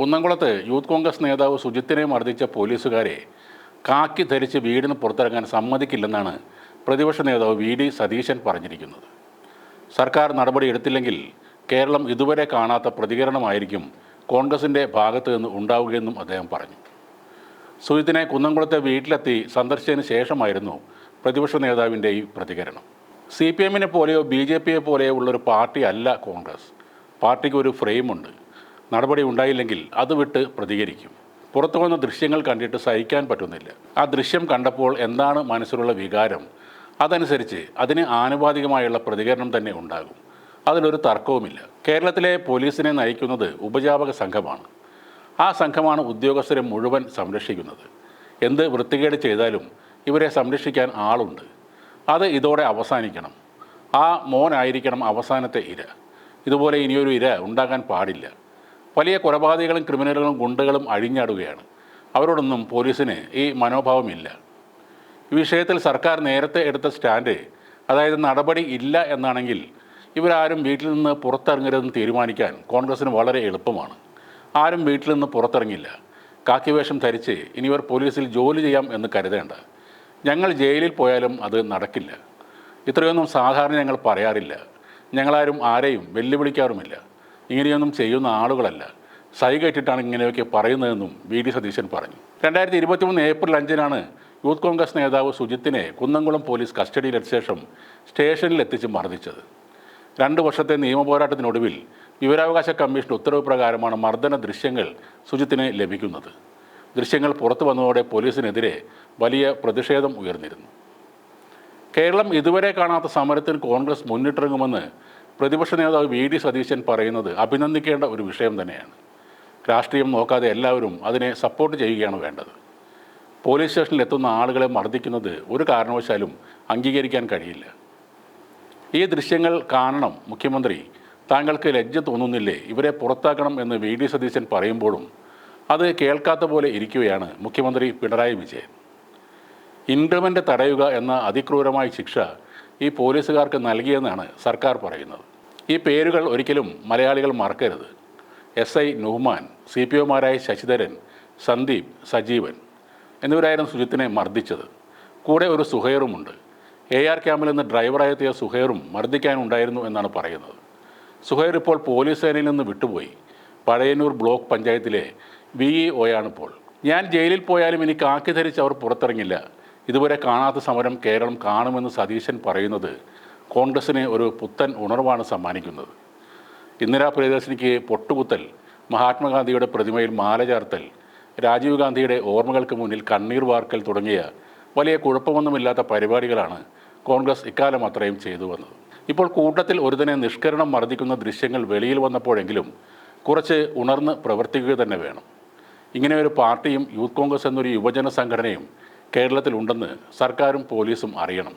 കുന്നംകുളത്ത് യൂത്ത് കോൺഗ്രസ് നേതാവ് സുജിത്തിനെ മർദ്ദിച്ച പോലീസുകാരെ കാക്കി ധരിച്ച് വീടിന് പുറത്തിറങ്ങാൻ സമ്മതിക്കില്ലെന്നാണ് പ്രതിപക്ഷ നേതാവ് വി ഡി സതീശൻ പറഞ്ഞിരിക്കുന്നത്. സർക്കാർ നടപടി എടുത്തില്ലെങ്കിൽ കേരളം ഇതുവരെ കാണാത്ത പ്രതികരണമായിരിക്കും കോൺഗ്രസിന്റെ ഭാഗത്ത് നിന്ന് ഉണ്ടാവുകയെന്നും അദ്ദേഹം പറഞ്ഞു. സുജിത്തിനെ കുന്നംകുളത്തെ വീട്ടിലെത്തി സന്ദർശിച്ചതിന് ശേഷമായിരുന്നു പ്രതിപക്ഷ നേതാവിന്റെ ഈ പ്രതികരണം. സി പി എമ്മിനെ പോലെയോ ബി ജെ പിയെ പോലെയോ ഉള്ളൊരു പാർട്ടി അല്ല കോൺഗ്രസ്. പാർട്ടിക്ക് ഒരു ഫ്രെയിമുണ്ട്. നടപടി ഉണ്ടായില്ലെങ്കിൽ അത് വിട്ട് പ്രതികരിക്കും. പുറത്തു വന്ന ദൃശ്യങ്ങൾ കണ്ടിട്ട് സഹിക്കാൻ പറ്റുന്നില്ല. ആ ദൃശ്യം കണ്ടപ്പോൾ എന്താണ് മനസ്സിലുള്ള വികാരം? അതനുസരിച്ച് അതിന് ആനുപാതികമായുള്ള പ്രതികരണം തന്നെ ഉണ്ടാകും. അതിലൊരു തർക്കവുമില്ല. കേരളത്തിലെ പോലീസിനെ നയിക്കുന്നത് ഉപജാപക സംഘമാണ്. ആ സംഘമാണ് ഉദ്യോഗസ്ഥരെ മുഴുവൻ സംരക്ഷിക്കുന്നത്. എന്ത് വൃത്തികേട് ചെയ്താലും ഇവരെ സംരക്ഷിക്കാൻ ആളുണ്ട്. അത് ഇതോടെ അവസാനിക്കണം. ആ മോനായിരിക്കണം അവസാനത്തെ ഇര. ഇതുപോലെ ഇനിയൊരു ഇര ഉണ്ടാകാൻ പാടില്ല. വലിയ കൊലപാതകങ്ങളും ക്രിമിനലുകളും ഗുണ്ടകളും അഴിഞ്ഞാടുകയാണ്. അവരോടൊന്നും പോലീസിന് ഈ മനോഭാവമില്ല. ഈ വിഷയത്തിൽ സർക്കാർ നേരത്തെ എടുത്ത സ്റ്റാൻഡ് അതായത് നടപടി ഇല്ല എന്നാണെങ്കിൽ ഇവരാരും വീട്ടിൽ നിന്ന് പുറത്തിറങ്ങരുതെന്ന് തീരുമാനിക്കാൻ കോൺഗ്രസ്സിന് വളരെ എളുപ്പമാണ്. ആരും വീട്ടിൽ നിന്ന് പുറത്തിറങ്ങില്ല. കാക്കി വേഷം ധരിച്ച് ഇനിവർ പോലീസിൽ ജോലി ചെയ്യാം എന്ന് കരുതേണ്ട. ഞങ്ങൾ ജയിലിൽ പോയാലും അത് നടക്കില്ല. ഇത്രയൊന്നും സാധാരണ ഞങ്ങൾ പറയാറില്ല. ഞങ്ങളാരും ആരെയും വെല്ലുവിളിക്കാറുമില്ല. ഇങ്ങനെയൊന്നും ചെയ്യുന്ന ആളുകളല്ല. സൈ കെട്ടിട്ടാണ് ഇങ്ങനെയൊക്കെ പറയുന്നതെന്നും വി ഡി സതീശൻ പറഞ്ഞു. രണ്ടായിരത്തി ഇരുപത്തിമൂന്ന് ഏപ്രിൽ അഞ്ചിനാണ് യൂത്ത് കോൺഗ്രസ് നേതാവ് സുജിത്തിനെ കുന്നംകുളം പോലീസ് കസ്റ്റഡിയിലെത്തിച്ച ശേഷം സ്റ്റേഷനിൽ എത്തിച്ച് മർദ്ദിച്ചത്. രണ്ട് വർഷത്തെ നിയമ പോരാട്ടത്തിനൊടുവിൽ വിവരാവകാശ കമ്മീഷൻ ഉത്തരവ് പ്രകാരമാണ് മർദ്ദന ദൃശ്യങ്ങൾ സുജിത്തിന് ലഭിക്കുന്നത്. ദൃശ്യങ്ങൾ പുറത്തു വന്നതോടെ പോലീസിനെതിരെ വലിയ പ്രതിഷേധം ഉയർന്നിരുന്നു. കേരളം ഇതുവരെ കാണാത്ത സമരത്തിന് കോൺഗ്രസ് മുന്നിട്ടിറങ്ങുമെന്ന് പ്രതിപക്ഷ നേതാവ് വി ഡി സതീശൻ പറയുന്നത് അഭിനന്ദിക്കേണ്ട ഒരു വിഷയം തന്നെയാണ്. രാഷ്ട്രീയം നോക്കാതെ എല്ലാവരും അതിനെ സപ്പോർട്ട് ചെയ്യുകയാണ് വേണ്ടത്. പോലീസ് സ്റ്റേഷനിൽ എത്തുന്ന ആളുകളെ മർദ്ദിക്കുന്നത് ഒരു കാരണവശാലും അംഗീകരിക്കാൻ കഴിയില്ല. ഈ ദൃശ്യങ്ങൾ കാണണം മുഖ്യമന്ത്രി. താങ്കൾക്ക് ലജ്ജ തോന്നുന്നില്ലേ? ഇവരെ പുറത്താക്കണം എന്ന് വി ഡി സതീശൻ പറയുമ്പോഴും അത് കേൾക്കാത്ത പോലെ ഇരിക്കുകയാണ് മുഖ്യമന്ത്രി പിണറായി വിജയൻ. ഇൻക്രിമെന്റ് തടയുക എന്ന അതിക്രൂരമായ ശിക്ഷ ഈ പോലീസുകാർക്ക് നൽകിയെന്നാണ് സർക്കാർ പറയുന്നത്. ഈ പേരുകൾ ഒരിക്കലും മലയാളികൾ മറക്കരുത്. S I Nuhman C P ഒമാരായ Sasidharan Sandeep Sajeevan എന്നിവരായിരുന്നു സുജിത്തിനെ മർദ്ദിച്ചത്. കൂടെ ഒരു സുഹൈറുമുണ്ട്. എ ആർ ക്യാമ്പിൽ നിന്ന് ഡ്രൈവറായെത്തിയ സുഹൈറും മർദ്ദിക്കാനുണ്ടായിരുന്നു എന്നാണ് പറയുന്നത്. സുഹൈർ ഇപ്പോൾ പോലീസ് സേനയിൽ നിന്ന് വിട്ടുപോയി. പഴയന്നൂർ ബ്ലോക്ക് പഞ്ചായത്തിലെ വി ഇ ഒയാണിപ്പോൾ ഞാൻ ജയിലിൽ പോയാലും എനിക്ക് ആക്കി ധരിച്ച് അവർ പുറത്തിറങ്ങില്ല. ഇതുവരെ കാണാത്ത സമരം കേരളം കാണുമെന്ന് സതീശൻ പറയുന്നത് കോൺഗ്രസിന് ഒരു പുത്തൻ ഉണർവാണ് സമ്മാനിക്കുന്നത്. ഇന്ദിരാ പ്രിയദർശിനിക്ക് പൊട്ടുകുത്തൽ മഹാത്മാഗാന്ധിയുടെ പ്രതിമയിൽ മാല ചേർത്തൽ രാജീവ് ഗാന്ധിയുടെ ഓർമ്മകൾക്ക് മുന്നിൽ കണ്ണീർ വാർക്കൽ തുടങ്ങിയ വലിയ കുഴപ്പമൊന്നുമില്ലാത്ത പരിപാടികളാണ് കോൺഗ്രസ് ഇക്കാലം അത്രയും ചെയ്തു വന്നത്. ഇപ്പോൾ കൂട്ടത്തിൽ ഒരുതനെ നിഷ്കരണം മർദ്ദിക്കുന്ന ദൃശ്യങ്ങൾ വെളിയിൽ വന്നപ്പോഴെങ്കിലും കുറച്ച് ഉണർന്ന് പ്രവർത്തിക്കുക തന്നെ വേണം. ഇങ്ങനെ ഒരു പാർട്ടിയും യൂത്ത് കോൺഗ്രസ് എന്നൊരു യുവജന സംഘടനയും കേരളത്തിലുണ്ടെന്ന് സർക്കാരും പോലീസും അറിയണം.